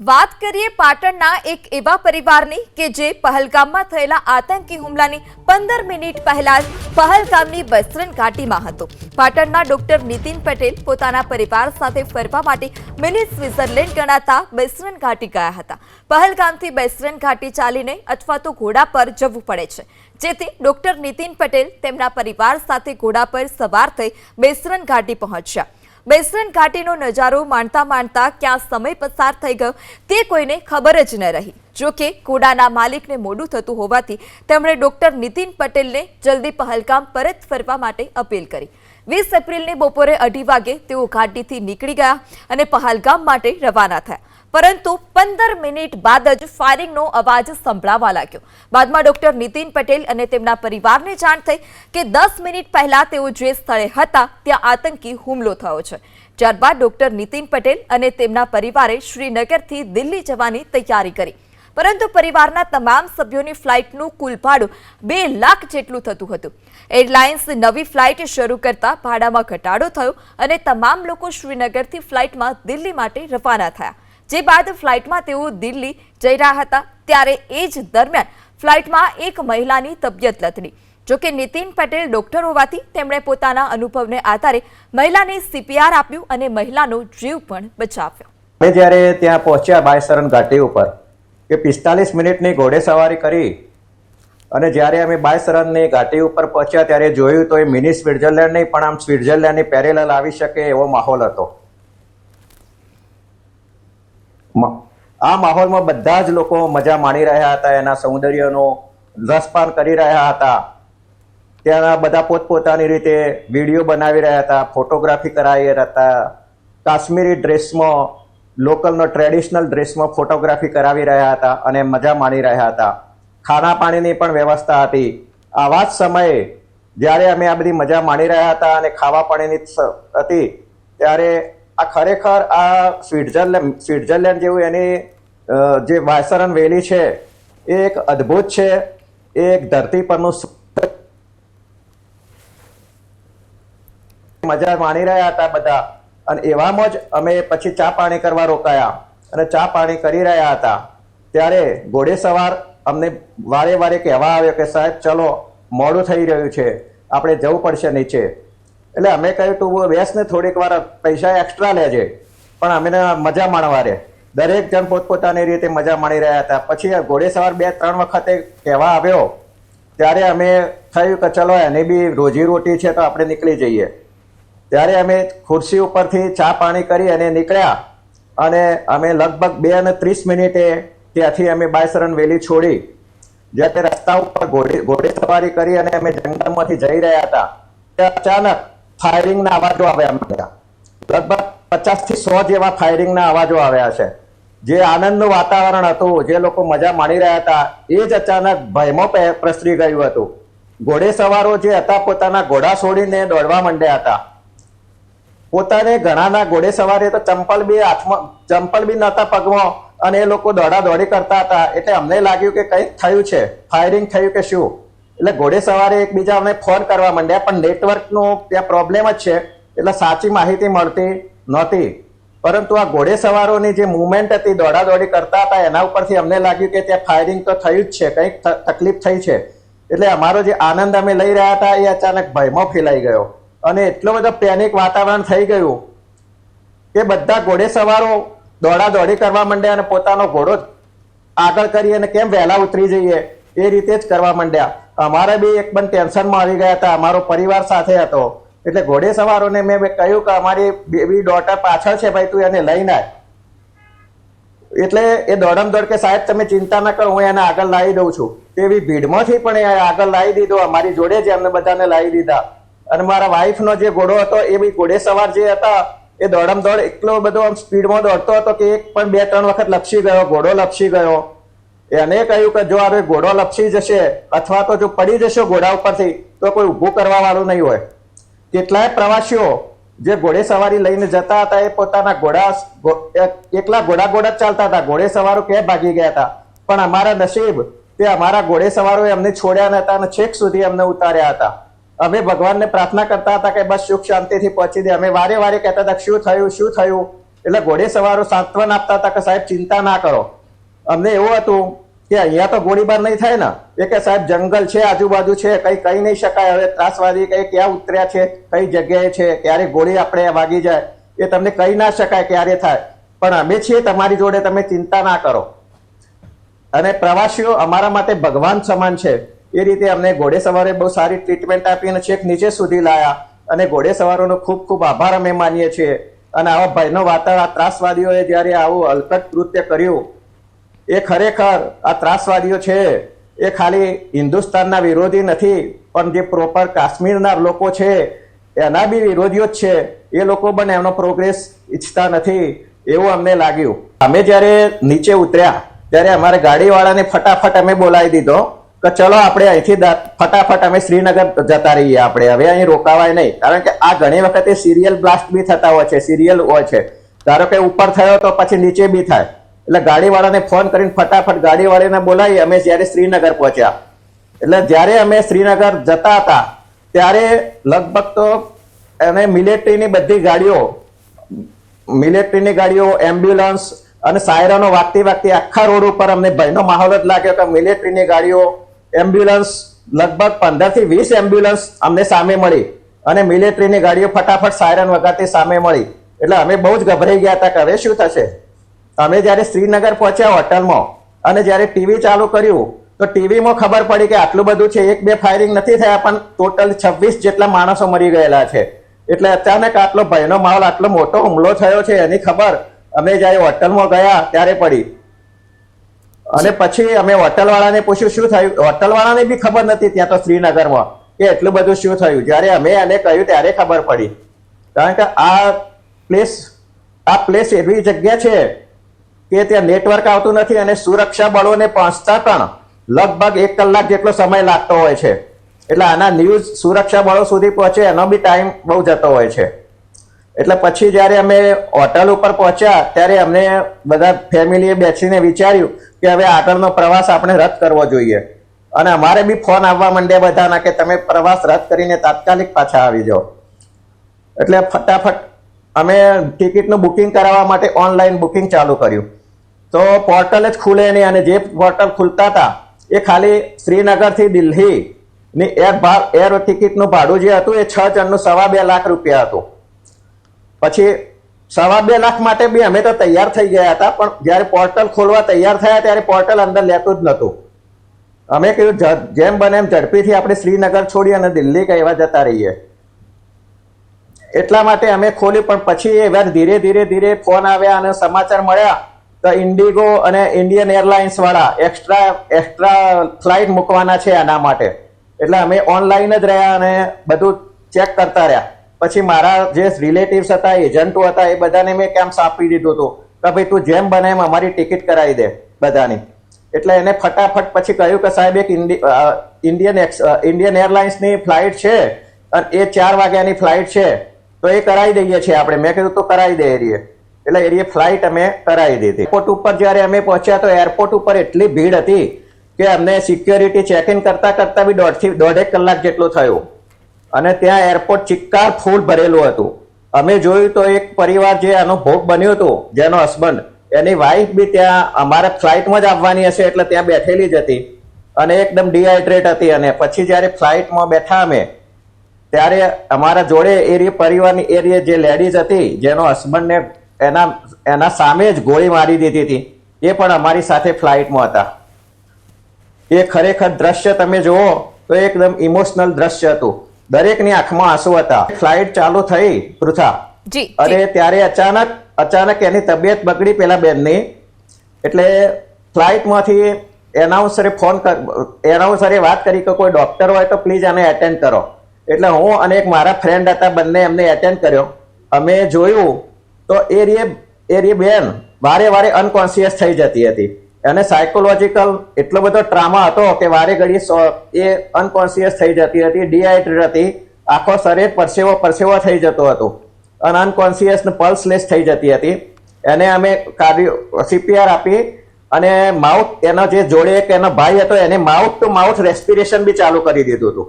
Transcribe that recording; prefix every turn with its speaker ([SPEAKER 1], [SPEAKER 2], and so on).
[SPEAKER 1] વાત કરીએ પાટણના એક એવા પરિવારની કે જે પહલગામમાં થયેલા આતંકી હુમલાની પંદર મિનિટ પહેલા જ પહલગામની બસરન ઘાટીમાં હતો. પાટણના ડોક્ટર નીતિન પટેલ પોતાના પરિવાર સાથે ફરવા માટે મિની સ્વિટ્ઝરલેન્ડ ગણાતા બેસરન ઘાટી ગયા હતા. પહલગામથી બેસરન ઘાટી ચાલીને અથવા તો ઘોડા પર જવું પડે છે. જેથી ડોક્ટર નીતિન પટેલ તેમના પરિવાર સાથે ઘોડા પર સવાર થઈ બેસરન ઘાટી પહોંચ્યા. બેસરન ઘાટીનો નજારો માણતા માણતા ક્યાં સમય પસાર થઈ ગયો તે કોઈને ખબર જ ન રહી. જો કે ઘોડાના માલિકને મોડું થતું હોવાથી તેમણે ડોક્ટર નીતિન પટેલને જલ્દી પહલગામ પરત ફરવા માટે અપીલ કરી. વીસ એપ્રિલની બપોરે અઢી વાગે તેઓ ઘાટીથી નીકળી ગયા અને પહલગામ માટે રવાના થયા. પરંતુ પંદર મિનિટ બાદ જ ફાયરિંગનો અવાજ સંભળાવા લાગ્યો. બાદમાં ડોક્ટર નીતિન પટેલ અને તેમના પરિવારને જાણ થઈ કે દસ મિનિટ પહેલા તેઓ જે સ્થળે હતા, ત્યાં આતંકી હુમલો થયો છે. ત્યારબાદ ડોક્ટર નીતિન પટેલ અને તેમના પરિવારે શ્રીનગરથી દિલ્હી જવાની તૈયારી કરી. પરંતુ પરિવારના તમામ સભ્યોની ફ્લાઇટનું કુલ ભાડું બે લાખ જેટલું થતું હતું. એરલાઇન્સ નવી ફ્લાઇટ શરૂ કરતા ભાડામાં ઘટાડો થયો અને તમામ લોકો શ્રીનગરથી ફ્લાઇટમાં દિલ્હી માટે રવાના થયા. જે બાદ ફ્લાઇટમાં તેઓ દિલ્હી જઈ રહ્યા હતા, ત્યારે એ જ દરમિયાન ફ્લાઇટમાં એક મહિલાની તબિયત લથડી. જોકે નીતિન પટેલ ડોક્ટર હોવાથી તેમણે પોતાના અનુભવને આધારે મહિલાને સીપીઆર આપ્યું અને મહિલાનો જીવ પણ બચાવ્યો.
[SPEAKER 2] અમે જ્યારે ત્યાં પહોંચ્યા બાયસરન ઘાટી ઉપર કે પિસ્તાલીસ મિનિટની ઘોડે સવારી કરી અને જ્યારે અમે બાયસરનની ઘાટી ઉપર પહોંચ્યા ત્યારે જોયું તો એ મિની સ્વિટ્ઝરલેન્ડ નહીં પણ આમ સ્વિટ્ઝરલેન્ડની પેરેલલ આવી શકે એવો માહોલ હતો. આ માહોલમાં બધા જ લોકો મજા માણી રહ્યા હતા, એના સૌંદર્યનો રસપાન કરી રહ્યા હતા. ત્યાંના બધા પોતપોતાની રીતે વીડિયો બનાવી રહ્યા હતા, ફોટોગ્રાફી કરાવી રહ્યા હતા. કાશ્મીરી ડ્રેસમાં, લોકલનો ટ્રેડિશનલ ડ્રેસમાં ફોટોગ્રાફી કરાવી રહ્યા હતા અને મજા માણી રહ્યા હતા. ખાના પાણીની પણ વ્યવસ્થા હતી. આવા જ સમયે, જ્યારે અમે આ બધી મજા માણી રહ્યા હતા અને ખાવા પાણીની હતી, ત્યારે આ ખરેખર આ સ્વિટ્ઝરલેન્ડ સ્વિટ્ઝરલેન્ડ જેવું એની જે વાયસરન વેલી છે, એ એક અદ્ભુત છે. એ એક ધરતી પરનું મજા માણી રહ્યા હતા બધા. અને એવામાં જ અમે પછી ચા પાણી કરવા રોકાયા. અને ચા પાણી કરી રહ્યા હતા. ત્યારે ઘોડે સવાર અમને વારે વારે કહેવા આવ્યો કે સાહેબ, ચલો, મોડું થઈ રહ્યું છે. આપણે જવું પડશે નીચે. એટલે અમે કહ્યું તું બેસ ને થોડીક વાર પૈસા એક્સ્ટ્રા લેજે. પણ અમે મજા માણવા રે. દરેક જણ પોતપોતાની રીતે મજા માણી રહ્યા હતા. પછી ઘોડેસવાર બે ત્રણ વખતે કહેવા આવ્યો, ત્યારે અમે થયું કે ચલો એની બી રોજી રોટી છે તો આપણે નીકળી જઈએ. ત્યારે અમે ખુરશી ઉપરથી ચા પાણી કરી અને નીકળ્યા. અને અમે લગભગ બે અને ત્રીસ મિનિટે ત્યાંથી અમે બાયસરણ વેલી છોડી જ્યાં રસ્તા ઉપર ઘોડી ઘોડે સવારી કરી અને અમે જંગલમાંથી જઈ રહ્યા હતા. ત્યાં અચાનક ફાયરિંગના અવાજો આવ્યા માંડ્યા લગભગ પચાસથી સો જેવા ફાયરિંગના અવાજો આવ્યા છે. જે આનંદનું વાતાવરણ હતું, જે લોકો મજા માણી રહ્યા હતા, એ જ અચાનક ભયમાં પ્રસરી ગયું હતું. ઘોડે સવારો જે હતા, પોતાના ઘોડા છોડીને દોડવા માંડ્યા હતા. પોતાને ઘણાના ઘોડે સવારે તો ચંપલ બી હાથમાં, ચંપલ બી નહોતા પગમાં, અને એ લોકો દોડા દોડી કરતા હતા. એટલે અમને લાગ્યું કે કંઈક થયું છે. ફાયરિંગ થયું કે શું? એટલે ઘોડે સવારે અમે ફોન કરવા માંડ્યા, પણ નેટવર્કનો ત્યાં પ્રોબ્લેમ જ છે. એટલે સાચી માહિતી મળતી નહોતી. પરંતુ આ ઘોડે સવારોની જે મુવમેન્ટ હતી દોડા દોડી કરતા હતા, એના ઉપરથી અમને લાગ્યું કે ત્યાં ફાયરિંગ તો થયું જ છે, કંઈક તકલીફ થઈ છે. એટલે અમારો જે આનંદ અમે લઈ રહ્યા હતા, એ અચાનક ભયમાં ફેલાઈ ગયો. અને એટલો બધો પેનિક વાતાવરણ થઈ ગયું કે બધા ઘોડે સવારો દોડા દોડી કરવા માંડ્યા અને પોતાનો ઘોડો આગળ કરી અને કેમ વહેલા ઉતરી જઈએ, એ રીતે જ કરવા માંડ્યા. અમારે બી એક પણ ટેન્શનમાં આવી ગયા હતા. અમારો પરિવાર સાથે હતો. એટલે ઘોડે સવારોને મેં કહ્યું કે અમારી બેબી ડોટર પાછળ છે ભાઈ, તું એને લઈને આય. એટલે એ દોડમ દોડ કે સાહેબ, તમે ચિંતા ન કરો, હું એને આગળ લાવી દઉં છું. તેવી ભીડમાંથી પણ એ આગળ લાવી દીધો. અમારી જોડે જ એમને બધાને લાવી દીધા. અને મારા વાઈફનો જે ઘોડો હતો, એ બી ઘોડે સવાર જે હતા, એ દોડમ દોડ એટલો બધો આમ સ્પીડમાં દોડતો હતો કે એક પણ બે ત્રણ વખત લપસી ગયો, ઘોડો લપસી ગયો. એને કહ્યું કે જો હવે ઘોડો લપસી જશે અથવા તો જો પડી જશે ઘોડા ઉપરથી, તો કોઈ ઊભું કરવા વાળું નહીં હોય. કેટલાય પ્રવાસીઓ જે ઘોડે સવારી લઈને જતા હતા, એ પોતાના ઘોડા એકલા ઘોડા ઘોડા જ ચાલતા હતા. ઘોડે સવારો ક્યાં ભાગી ગયા હતા? પણ અમારા નસીબ તે અમારા ઘોડે સવારો એમને છોડ્યા નતા અને છેક સુધી અમને ઉતાર્યા હતા. અમે ભગવાનને પ્રાર્થના કરતા હતા કે બસ સુખ શાંતિથી પહોંચી દે. અમે વારે વારે કહેતા હતા, શું થયું? શું થયું? એટલે ઘોડે સવારો સાંત્વન આપતા હતા કે, સાહેબ, ચિંતા ના કરો. અમને એવું હતું કે અહીંયા તો ગોળીબાર નહીં થાય ને. એ કે સાહેબ, જંગલ છે, આજુબાજુ છે, કઈ કહી નહીં શકાય. હવે ત્રાસવાદી કઈ ક્યાં ઉતર્યા છે, કઈ જગ્યાએ છે, ક્યારે ગોળી આપણે વાગી જાય, એ તમને કહી ના શકાય ક્યારે થાય. પણ અમે છીએ તમારી જોડે, તમે ચિંતા ના કરો. અને પ્રવાસીઓ અમારા માટે ભગવાન સમાન છે. એ રીતે અમને ઘોડે સવારે બહુ સારી ટ્રીટમેન્ટ આપી અને છેક નીચે સુધી લાયા. અને ઘોડે સવારોનો ખૂબ ખૂબ આભાર અમે માનીએ છીએ. અને આવા ભયનો વાતાવરણ ત્રાસવાદીઓએ જ્યારે આવું હલકટ કૃત્ય કર્યું એ ખરેખર આ ત્રાસવાદીઓ છે. એ ખાલી હિન્દુસ્તાનના વિરોધી નથી, પણ જે પ્રોપર કાશ્મીરના લોકો છે, એના બી વિરોધીઓ જ છે. એ લોકો પણ એમનો પ્રોગ્રેસ ઈચ્છતા નથી, એવું અમને લાગ્યું. અમે જ્યારે નીચે ઉતર્યા, ત્યારે અમારે ગાડીવાળાને ફટાફટ અમે બોલાવી દીધો કે ચલો આપણે અહીંથી ફટાફટ અમે શ્રીનગર જતા રહીએ આપણે. હવે અહીં રોકાવાય નહીં. કારણ કે આ ઘણી વખતે સિરિયલ બ્લાસ્ટ બી થતા હોય છે સિરિયલ હોય છે. ધારો કે ઉપર થયો તો પછી નીચે બી થાય. એટલે ગાડીવાળાને ફોન કરીને ફટાફટ ગાડીવાળાને બોલાવી અમે જ્યારે શ્રીનગર પહોંચ્યા. એટલે જ્યારે અમે શ્રીનગર જતા હતા, ત્યારે લગભગ તો એને મિલિટરીની બધી ગાડીઓ મિલિટરીની ગાડીઓ એમ્બ્યુલન્સ અને સાયરનો વાગતી વાગતી આખા રોડ ઉપર અમને ભયનો માહોલ જ લાગ્યો કે મિલિટરીની ગાડીઓ એમ્બ્યુલન્સ લગભગ પંદરથી વીસ એમ્બ્યુલન્સ અમને સામે મળી અને મિલિટરીની ગાડીઓ ફટાફટ સાયરન વગાડતી સામે મળી. એટલે અમે બહુ જ ગભરાઈ ગયા હતા કે હવે શું થશે? અમે જ્યારે શ્રીનગર પહોંચ્યા હોટલમાં અને જ્યારે ટીવી ચાલુ કર્યું, તો ટીવીમાં ખબર પડી કે આટલું બધું છે, એક બે ફાયરિંગ નથી થયા, પણ ટોટલ છવ્વીસ જેટલા માણસો મરી ગયેલા છે. એટલે અચાનક આટલો ભયનો માહોલ, આટલો મોટો હુમલો થયો છે, એની ખબર અમે જ્યારે હોટલમાં ગયા ત્યારે પડી. અને પછી અમે હોટલ વાળાને પૂછ્યું, શું થયું? હોટલ વાળાને બી ખબર નથી ત્યાં તો શ્રીનગરમાં કે એટલું બધું શું થયું. જ્યારે અમે એને કહ્યું, ત્યારે ખબર પડી. કારણ કે આ પ્લેસ આ પ્લેસ એવી જગ્યા છે કે ત્યાં નેટવર્ક આવતું નથી અને સુરક્ષા બળોને પહોંચતા પણ લગભગ એક કલાક જેટલો સમય લાગતો હોય છે. એટલે આના ન્યૂઝ સુરક્ષા બળો સુધી પહોંચે એનો બી ટાઈમ બહુ જતો હોય છે. એટલે પછી જ્યારે અમે હોટલ ઉપર પહોંચ્યા, ત્યારે અમને બધા ફેમિલીએ બેસીને વિચાર્યું કે હવે આગળનો પ્રવાસ આપણે રદ કરવો જોઈએ. અને અમારે બી ફોન આવવા માંડ્યા બધાના કે તમે પ્રવાસ રદ કરીને તાત્કાલિક પાછા આવી જાઓ. એટલે ફટાફટ અમે ટિકિટનું બુકિંગ કરાવવા માટે ઓનલાઈન બુકિંગ ચાલુ કર્યું. તો પોર્ટલ જ ખુલે નહીં અને જે પોર્ટલ ખુલતા હતા, એ ખાલી શ્રીનગરથી દિલ્હી ની એર ભાવ એર ટિકિટનું ભાડું જે હતું, એ છ જણનું સવા બે લાખ રૂપિયા હતું. પછી સવા બે લાખ માટે બી અમે તો તૈયાર થઈ ગયા હતા, પણ જ્યારે પોર્ટલ ખોલવા તૈયાર થયા ત્યારે પોર્ટલ અંદર લેતું જ નહોતું. અમે કહ્યું જેમ બને એમ ઝડપીથી આપણે શ્રીનગર છોડી અને દિલ્હી કહેવા જતા રહીએ. એટલા માટે અમે ખોલી, પણ પછી એવા ધીરે ધીરે ધીરે ફોન આવ્યા અને સમાચાર મળ્યા. તો ઇન્ડિગો અને ઇન્ડિયન એરલાઇન્સ વાળા એક્સ્ટ્રા એક્સ્ટ્રા ફ્લાઇટ મૂકવાના છે આના માટે. એટલે અમે ઓનલાઈન જ રહ્યા અને બધું ચેક કરતા રહ્યા. પછી મારા જે રિલેટિવ્સ હતા એજન્ટો હતા, એ બધાને મેં કેમ આપી દીધું હતું? કે ભાઈ, તું જેમ બને એમ અમારી ટિકિટ કરાવી દે બધાની. એટલે એને ફટાફટ પછી કહ્યું કે સાહેબ, એક ઇન્ડી- ઇન્ડિયન એક્સ ઇન્ડિયન એરલાઇન્સની ફ્લાઇટ છે અને એ ચાર વાગ્યાની ફ્લાઇટ છે. તો એ કરાવી દઈએ છીએ આપણે. મેં કીધું, તો કરાવી દે એરીએ એટલે એરીએ ફ્લાઇટ અમે કરાવી દીધી. એરપોર્ટ ઉપર જ્યારે અમે પહોંચ્યા તો એરપોર્ટ ઉપર એટલી ભીડ હતી કે અમને સિક્યોરિટી ચેક ઇન કરતા કરતા બી દોઢથી દોઢેક કલાક જેટલું થયું. અને ત્યાં એરપોર્ટ ચિક્કાર ફૂલ ભરેલું હતું. અમે જોયું તો એક પરિવાર જે આનો ભોગ બન્યો હતો, જેનો હસબન્ડ એની વાઈફ બી ત્યાં અમારા ફ્લાઇટમાં જ આવવાની હશે એટલે ત્યાં બેઠેલી જ હતી. અને એકદમ ડિહાઇડ્રેટ હતી અને પછી જ્યારે ફ્લાઇટમાં બેઠા અમે, ત્યારે અમારા જોડે એ પરિવારની એરિયે જે લેડીઝ હતી, જેનો હસબન્ડને એના એના સામે જ ગોળી મારી દીધી હતી. એ પણ અમારી સાથે ફ્લાઇટમાં હતા. એ ખરેખર દ્રશ્ય તમે જુઓ તો એકદમ ઇમોશનલ દ્રશ્ય હતું. દરેકની આંખમાં આંસુ હતા. ફ્લાઇટ ચાલુ થઈ પૃથા. અરે ત્યારે અચાનક અચાનક એની તબિયત બગડી પેલા બેનની. એટલે ફ્લાઇટમાંથી એનાઉન્સરે ફોન એનાઉન્સરે વાત કરી કે કોઈ ડોક્ટર હોય તો પ્લીઝ આને એટેન્ડ કરો. એટલે હું અને એક મારા ફ્રેન્ડ હતા બંને એમને એટેન્ડ કર્યો. અમે જોયું તો એ રે એ રે બેન વારે વારે અનકોન્શિયસ થઈ જતી હતી. અને સાયકોલોજીકલ એટલો બધો ટ્રામા હતો કે વારે ઘડી એ અનકોન્શિયસ થઈ જતી હતી ડિહાઇડ્રેટ હતી. આખો શરીર પરસેવો પરસેવો થઈ જતો હતો. અને અનકોન્શિયસ પલ્સલેસ થઈ જતી હતી. એને અમે કાર્ડિયો સીપીઆર આપી અને માઉથ એનો જે જોડે એક એનો ભાઈ હતો, એને માઉથ ટુ માઉથ રેસ્પિરેશન બી ચાલુ કરી દીધું હતું.